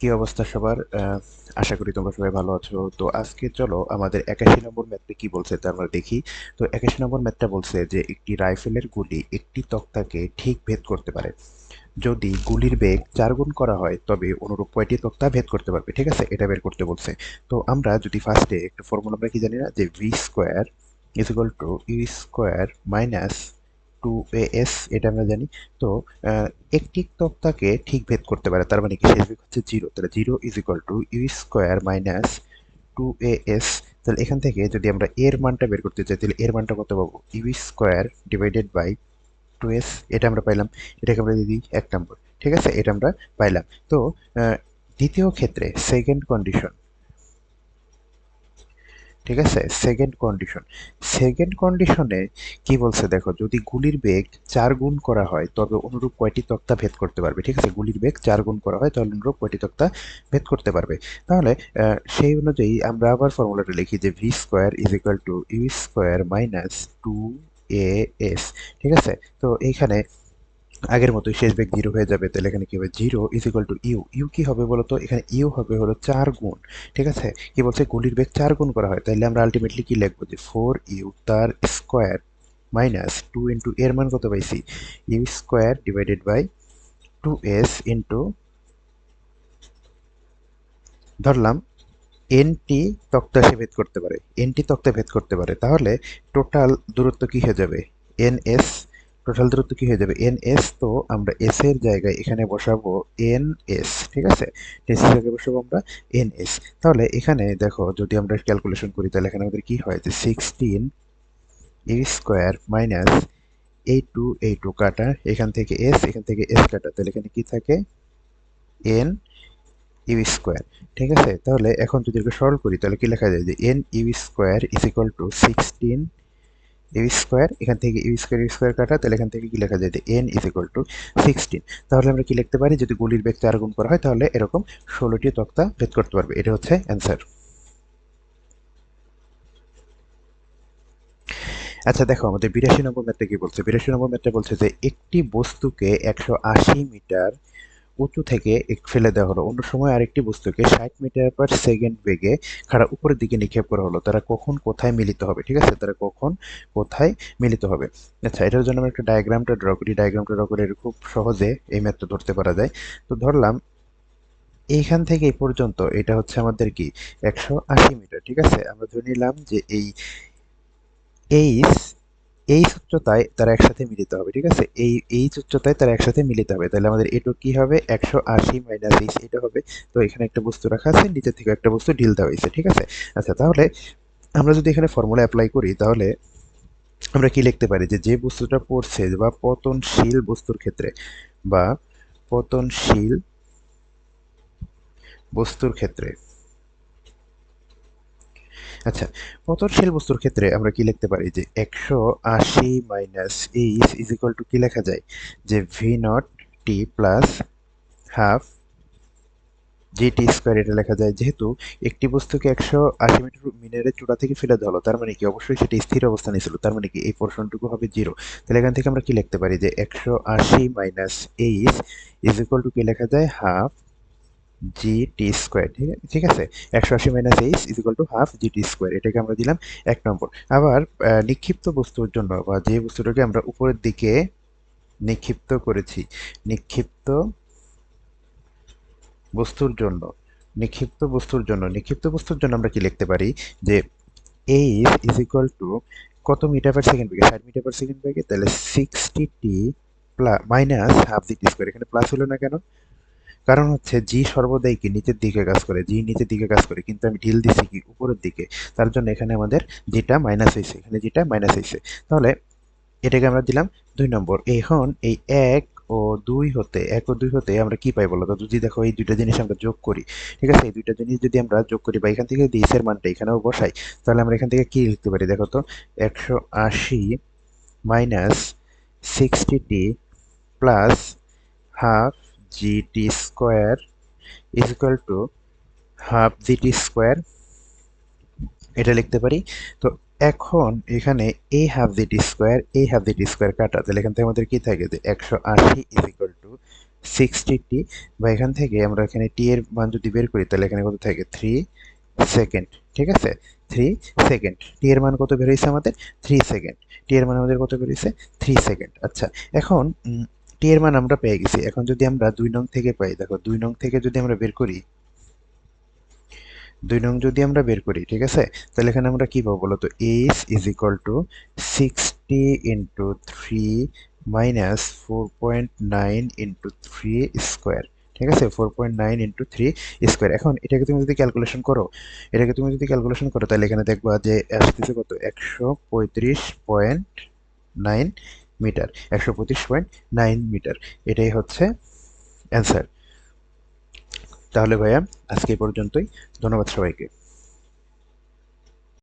কি অবস্থা সবার? আশা করি তোমরা সবাই ভালো আছো। তো আজকে চলো, আমাদের একাশি নম্বর ম্যাথটা কি বলছে তা আমরা দেখি। তো একাশি নম্বর ম্যাথটা বলছে যে, একটি রাইফেলের গুলি একটি তক্তাকে ঠিক ভেদ করতে পারে। যদি গুলির বেগ চার গুণ করা হয়, তবে অনুরূপ কয়টি তক্তা ভেদ করতে পারবে? ঠিক আছে, এটা বের করতে বলছে। তো আমরা যদি ফার্স্টে একটা ফর্মুলা আমরা কি জানি না? যে V square is to U square minus two S এটা আমরা জানি। তো একটি তক্তাকে ঠিক ভেদ করতে পারে, তার মানে কি? শেষ বেগ হচ্ছে জিরো তাহলে zero is equal to U square minus two A S তাহলে এখান থেকে যদি আমরা এর মানটা বের করতে চাই, তাহলে এর মানটা কত পাবো? U square divided by two S এটা আমরা পাইলাম। এটাকে আমরা দিই এক নম্বর। ঠিক আছে? এটা আমরা পাইলাম। তো দ্বিতীয় ক্ষেত্রে সেকেন্ড কন্ডিশন ঠিক আছে? সেকেন্ড কন্ডিশন সেকেন্ড কন্ডিশনে কি বলছে দেখো, যদি গুলির বেগ চার গুণ করা হয়, তবে অনুরূপ কয়টি তক্তা ভেদ করতে পারবে? ঠিক আছে, গুলির বেগ চার গুণ করা হয়, তাহলে অনুরূপ কয়টি তক্তা ভেদ করতে পারবে? তাহলে সেই অনুযায়ী আমরা আবার ফর্মুলাটা লিখি যে V square is equal to U square minus two A S ঠিক আছে? তো এইখানে আগের মতোই শেষ বেগ জিরো হয়ে যাবে, তাহলে এখানে কি হবে? Zero is equal to U U কি হবে বলতো এখানে ইউ হবে হলো চার গুণ, ঠিক আছে? কি বলছে? গুলির বেগ চার গুণ করা হয়। তাহলে আমরা আলটিমেটলি কি লিখব? যে ফোর ইউ তার স্কোয়ার মাইনাস টু ইন্টু এর মান কত পাইছি? U square divided by two S into ধরলাম এনটি তক্তা সে ভেদ করতে পারে। এনটি তক্তা ভেদ করতে পারে। তাহলে টোটাল দূরত্ব কি হয়ে যাবে? এন এস টোটাল দূরত্ব কি হয়ে যাবে? এন এস তো আমরা এস এর জায়গায় এখানে বসাবো এন এস, ঠিক আছে? এস এর জায়গায় বসাবো আমরা এন এস। তাহলে এখানে দেখো, যদি আমরা ক্যালকুলেশন করি, তাহলে এখানে আমাদের কি হয়? যে সিক্সটিন এ স্কোয়ার মাইনাস এই টু এই টু কাটা, এখান থেকে এস এখান থেকে এস কাটা, তাহলে এখানে কি থাকে? এন ইউ স্কোয়ার ঠিক আছে? তাহলে এখন যদি এটাকে সরল করি, তাহলে কি লেখা যায়? যে N U square is equal to sixteen U square এখান থেকে ইউ স্কোয়ার ইউ স্কোয়ার কাটা, তাহলে এখান থেকে কি লেখা যায়? যে N is equal to sixteen তাহলে আমরা কি লিখতে পারি? যদি গুলির বেগ চার গুণ করা হয়, তাহলে এরকম ষোলোটি তক্তা ভেদ করতে পারবে। এটা হচ্ছে অ্যান্সার আচ্ছা দেখো, আমাদের বিরাশি নম্বর ম্যাথটা কি বলছে? বিরাশি নম্বর ম্যাথটা বলছে যে, একটি বস্তুকে একশো আশি মিটার উঁচু থেকে ফেলে দেওয়া হলো। অন্য সময় আরেকটি বস্তুকে ষাট মিটার পার সেকেন্ড বেগে খাড়া উপরের দিকে নিক্ষেপ করা হলো। তারা কখন কোথায় মিলিত হবে, ঠিক আছে? তারা কখন কোথায় মিলিত হবে? আচ্ছা এটার জন্য আমরা একটা ডায়াগ্রামটা ড্র করি। ডায়াগ্রামটা ড্র করে খুব সহজে এই ম্যাথটা ধরতে পারা যায়। তো ধরলাম, এইখান থেকে এই পর্যন্ত এটা হচ্ছে আমাদের কি? একশো আশি মিটার, ঠিক আছে? আমরা ধরে নিলাম যে এই এইচ এইচ উচ্চতায় তারা একসাথে মিলিত হবে, ঠিক আছে? এই এই উচ্চতায় তারা একসাথে মিলিত হবে। তাহলে আমাদের এটুক কি হবে? একশো আশি মাইনাস এইচ এটা হবে। তো এখানে একটা বস্তু রাখা আছে, নিচে থেকে একটা বস্তু ঢিল দেওয়া হয়েছে, ঠিক আছে? আচ্ছা তাহলে আমরা যদি এখানে ফর্মুলা অ্যাপ্লাই করি, তাহলে আমরা কি লিখতে পারি? যে যে বস্তুটা পড়ছে বা পতনশীল বস্তুর ক্ষেত্রে বা পতনশীল বস্তুর ক্ষেত্রে আচ্ছা পতনশীল বস্তুর ক্ষেত্রে আমরা কি লিখতে পারি? যে একশো আশি minus H is equal to কি লেখা যায়? যে V nought T plus half G T square এটা লেখা যায়। যেহেতু একটি বস্তুকে একশো আশি মিটার মিনারের চূড়া থেকে ফেলে দেওয়া হলো, তার মানে কি? অবশ্যই সেটি স্থির অবস্থানে ছিল তার মানে কি? এই পোর্শনটুকু হবে জিরো তাহলে এখান থেকে আমরা কি লিখতে পারি? যে একশো আশি minus H is equal to কি লেখা যায়? হাফ জি টি স্কোয়ার ঠিক আছে? একশো আশি minus H is to half G T square এটাকে আমরা দিলাম এক নম্বর। আবার নিক্ষিপ্ত বস্তুর জন্য, বা যে বস্তুটাকে আমরা উপরের দিকে নিক্ষিপ্ত করেছি, নিক্ষিপ্ত বস্তুর জন্য, নিক্ষিপ্ত বস্তুর জন্য, নিক্ষিপ্ত বস্তুর জন্য আমরা কি লিখতে পারি? যে এইচ ইজ ইকুয়াল টু কত মিটার পার সেকেন্ড বেগে? ষাট মিটার পার সেকেন্ড বেগে? তাহলে sixty T plus minus half G T square এখানে প্লাস হলো না কেন? কারণ হচ্ছে জি সর্বদাই কি নিচের দিকে কাজ করে, জি নিচের দিকে কাজ করে, কিন্তু আমি ঢিল দিছি কি উপরের দিকে, তার জন্য এখানে আমাদের যেটা মাইনাস হয়েছে, এখানে যেটা মাইনাস হয়েছে। তাহলে এটাকে আমরা দিলাম দুই নম্বর। এখন এই এক ও দুই হতে, এক ও দুই হতে আমরা কি পাই বলো তো যদি দেখো এই দুইটা জিনিস আমরা যোগ করি, ঠিক আছে? এই দুইটা জিনিস যদি আমরা যোগ করি বা এখান থেকে যদি মানটা এখানেও বসাই, তাহলে আমরা এখান থেকে কি লিখতে পারি? দেখো তো, একশো আশি minus sixty T plus half T square is equal to half T square এটা লিখতে পারি। তো এখন এখানে এই হাফ টি স্কোয়ার এই হাফ টি স্কোয়ার কাটা। তাহলে এখান থেকে আমাদের কি থাকে? যে একশো আশি is equal to sixty T বা এখান থেকে আমরা এখানে টি এর মান যদি বের করি, তাহলে এখানে কত থাকে? থ্রি সেকেন্ড ঠিক আছে? থ্রি সেকেন্ড টি এর মান কত বের হয়েছে আমাদের? থ্রি সেকেন্ড টি এর মান আমাদের কত বের হয়েছে? থ্রি সেকেন্ড আচ্ছা এখন টি এর মান আমরা পেয়ে গেছি। এখন যদি আমরা দুই নং থেকে পাই, দেখো দুই নং থেকে যদি আমরা বের করি, দুই নং যদি আমরা বের করি, ঠিক আছে? তাহলে এখানে আমরা কি পাবো বলতো? H is equal to sixty into three minus four point nine into three square ঠিক আছে? Four point nine into three square এখন এটাকে তুমি যদি ক্যালকুলেশন করো, এটাকে তুমি যদি ক্যালকুলেশন করো, তাহলে এখানে দেখবা যে আসতেছে কত? একশো পঁয়ত্রিশ পয়েন্ট নাইন মিটার, একশো পঁচিশ পয়েন্ট নাইন মিটার। এটাই হচ্ছে অ্যান্সার তাহলে ভাইয়া, আজকে পর্যন্তই। ধন্যবাদ সবাইকে।